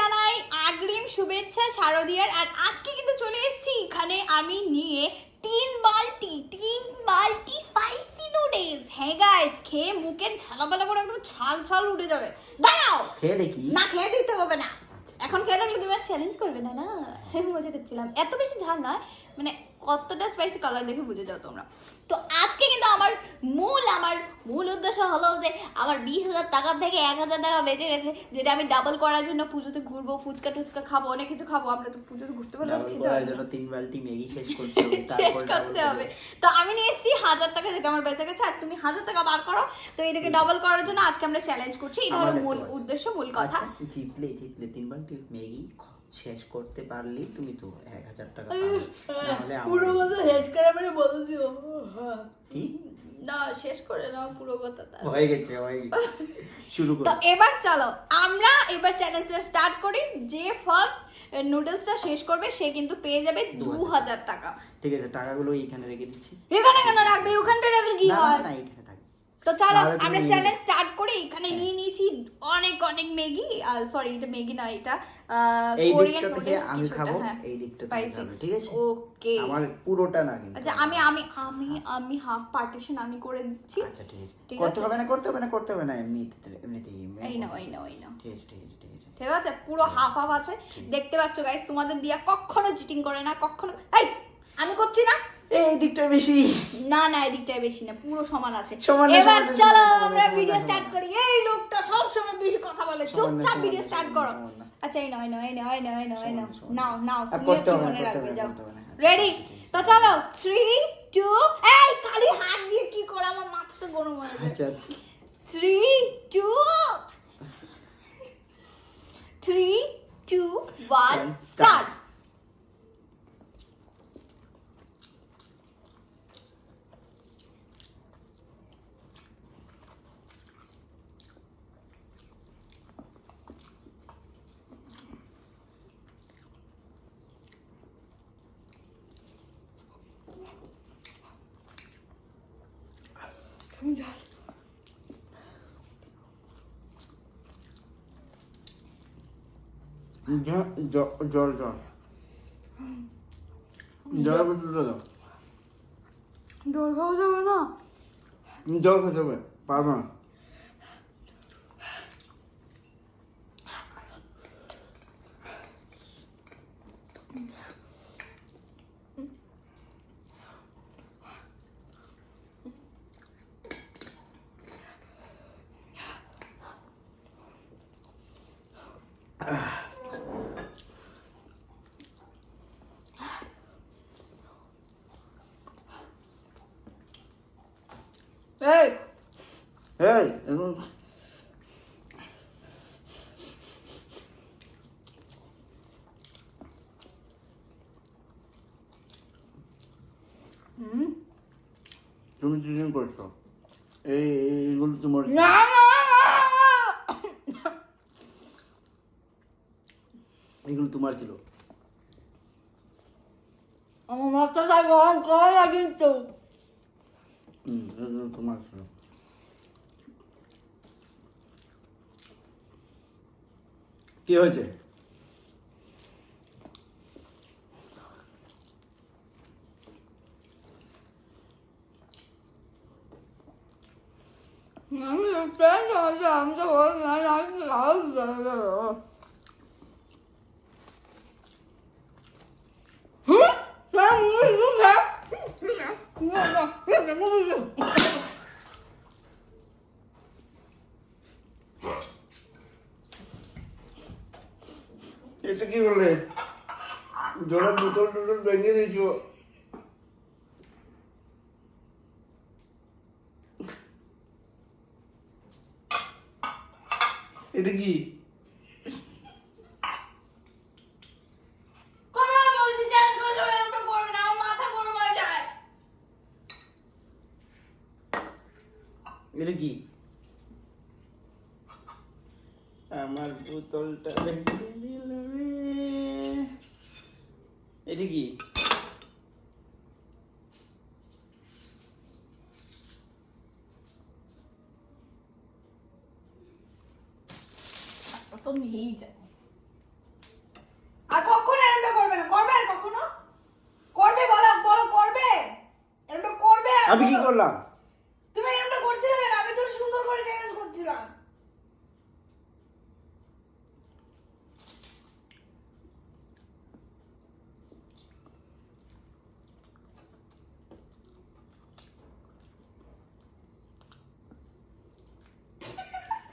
জানাই আগ্রিম শুভেচ্ছা শারদিয়ার। আর আজকে কিন্তু চলে এসেছি এখানে আমি নিয়ে তিন বালতি তিন বালতি স্পাইসি নুডলস হ্যাঁ গাইস খেয়ে মুখের ঝালাপালা করে একদম ছাল ছাল উঠে যাবে। দাঁড়াও! খেয়ে দেখি। না খেয়ে দিতে হবে না। এখন খেয়ে দেখলে তুমি চ্যালেঞ্জ করবে না না? আমি মজা করছিলাম এত বেশি ঝাল নয় মানে কতটা স্পাইসি কালার দেখে বুঝে যাও তোমরা। তো আজকে আমার মূল আমার মূল উদ্দেশ্য হলো যে আমার বিশ হাজার টাকা থেকে এক হাজার টাকা বেঁচে গেছে যেটা আমি ডাবল করার জন্য পুজোতে ঘুরবো ফুচকা টুচকা খাব অনেক কিছু খাব। আমরা তো পুজোতে ঘুরতে। তিন বালতি ম্যাগি শেষ করতে হবে শেষ করতে হবে। তো আমি নিয়ে এসেছি হাজার টাকা যেটা আমার বেঁচে গেছে আর তুমি হাজার টাকা বার করো তো এটাকে ডাবল করার জন্য আজকে আমরা চ্যালেঞ্জ করছি। এই ধরো মূল উদ্দেশ্য মূল কথা। আচ্ছা, জিতলে জিতলে তিন বালতি ম্যাগি শেষ করতে পারলে তুমি তো এক হাজার টাকা পুরো কথা শেষ করে মানে বলে দিও। কি? না শেষ করে নাও পুরো কথা হয়ে গেছে হয়ে গেছে। শুরু তো এবার চলো আমরা এবার চ্যালেঞ্জটা স্টার্ট করি। যে ফার্স্ট নুডলসটা শেষ করবে সে কিন্তু পেয়ে যাবে দু হাজার টাকা। ঠিক আছে টাকাগুলো এইখানে রেখে দিচ্ছি। এখানে কেন রাখবে? ওখানটা রাখলে কি হয়? না, এইখানে থাক। তো চলো আমরা চ্যালেঞ্জ স্টার্ট করি এখানে নিয়ে নিয়েছি অনেক অনেক ম্যাগি সরি এটা ম্যাগি না এটা কোরিয়ান নুডলস আমি খাব হ্যাঁ এই দিকটা স্পাইসি ঠিক আছে? ওকে আমার পুরোটা না কিন্তু আচ্ছা আমি আমি আমি আমি হাফ পার্টিশন আমি করে দিচ্ছি। আচ্ছা ঠিক আছে। করতে হবে না করতে হবে না করতে হবে না এমনি এমনিতেই এই নাও এই নাও এই নাও। ঠিক আছে ঠিক আছে ঠিক আছে। ঠিক আছে? পুরো হাফ হাফ আছে। দেখতে পাচ্ছ গাইস তোমাদের দিয়া কখনো চিটিং করে না কখনো এই আমি করছি না। এই দিকটা বেশি। না না এদিকটাই বেশি না পুরো সমান আছে। এবার চলো আমরা ভিডিও স্টার্ট করি। এই লোকটা সব সময় বেশি কথা বলে চুপচাপ ভিডিও স্টার্ট করো। আচ্ছা এই নাও এই নাও এই নাও এই নাও এই নাও এই নাও। তুমিও কি মনে রাখবে যাও। রেডি তো চলো থ্রি টু এই খালি হাত দিয়ে কি করে আমার মাথাটা গরম হয়ে 家里。你家你家你家里家里？你家不住这的？你家靠这边呢？你家靠这边，八分。Yeah. জল বলতে দাও ডোর খাওয়া যাবে না জল খেতে হবে পারব না এই এই এখন তুমি দুজন করছ এই এই- এইগুলো তোমার না না না এগুলো তোমার ছিল? আমার মাথাটা গরম করা না কিন্তু হুম এগুলো তোমার ছিল। কি হয়েছে? আমি যে আমি তো বলি না আমি খাওয়া হুম তাই মুখ না না না না এটা কি বলে? জলের বোতল টোতল ভেঙে দিয়েছ। এটা কি? বলতে চাস করে এরকম এটা কি? আর কখনো এরমটা করবে না। করবে আর কখনো? করবে করবে। এরমটা করবে আমি কি করলাম?